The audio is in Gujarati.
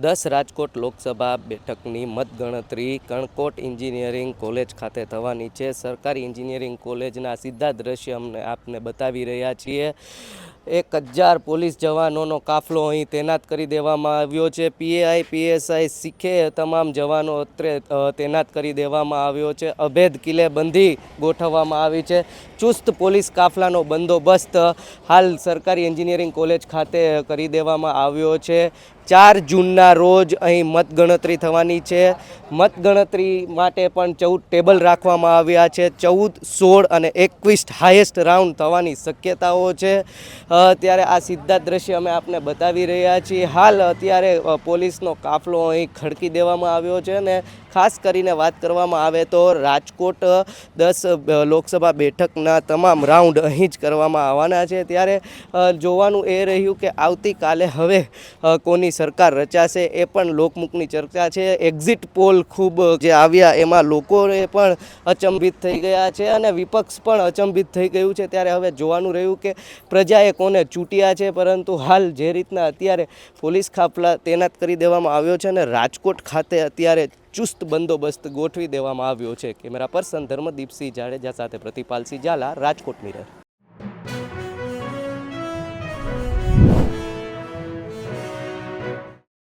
દસ રાજકોટ લોકસભા બેઠકની મતગણતરી કણકોટ એન્જિનિયરિંગ કોલેજ ખાતે થવાની છે. સરકારી એન્જિનિયરિંગ કોલેજના સીધા દ્રશ્ય અમને આપને બતાવી રહ્યા છીએ. એક હજાર પોલીસ જવાનોનો કાફલો અહીં તૈનાત કરી દેવામાં આવ્યો છે. પીએઆઈ, પીએસઆઈ શીખે તમામ જવાનો અત્રે તૈનાત કરી દેવામાં આવ્યો છે. અભેદ કિલ્લેબંધી ગોઠવવામાં આવી છે. ચુસ્ત પોલીસ કાફલાનો બંદોબસ્ત હાલ સરકારી એન્જિનિયરિંગ કોલેજ ખાતે કરી દેવામાં આવ્યો છે. ચાર જૂનના રોજ અહીં મતગણતરી થવાની છે. મતગણતરી માટે પણ ચૌદ ટેબલ રાખવામાં આવ્યા છે. ચૌદ, સોળ અને એકવીસ હાઈએસ્ટ રાઉન્ડ થવાની શક્યતાઓ છે. ત્યારે આ સીધા દ્રશ્ય અમે આપને બતાવી રહ્યા છીએ. હાલ અત્યારે પોલીસનો કાફલો અહીં ખડકી દેવામાં આવ્યો છે અને ખાસ કરીને વાત કરવામાં આવે તો રાજકોટ દસ લોકસભા બેઠકના તમામ રાઉન્ડ અહીં જ કરવામાં આવવાના છે. ત્યારે જોવાનું એ રહ્યું કે આવતીકાલે હવે કોની સરકાર રચાશે એ પણ લોકમુખની ચર્ચા છે. એક્ઝિટ પોલ ખૂબ જે આવ્યા એમાં લોકોએ પણ અચંબિત થઈ ગયા છે અને વિપક્ષ પણ અચંબિત થઈ ગયું છે. ત્યારે હવે જોવાનું રહ્યું કે પ્રજાએ કોને ચૂંટ્યા છે, પરંતુ હાલ જે રીતના અત્યારે પોલીસ કાફલા તૈનાત કરી દેવામાં આવ્યો છે અને રાજકોટ ખાતે અત્યારે ચુસ્ત બંદોબસ્ત ગોઠવી દેવામાં આવ્યો છે. કેમેરા પર્સન ધર્મદીપસિંહ જાડેજા સાથે પ્રતિપાલસિંહ ઝાલા, રાજકોટ મિરર.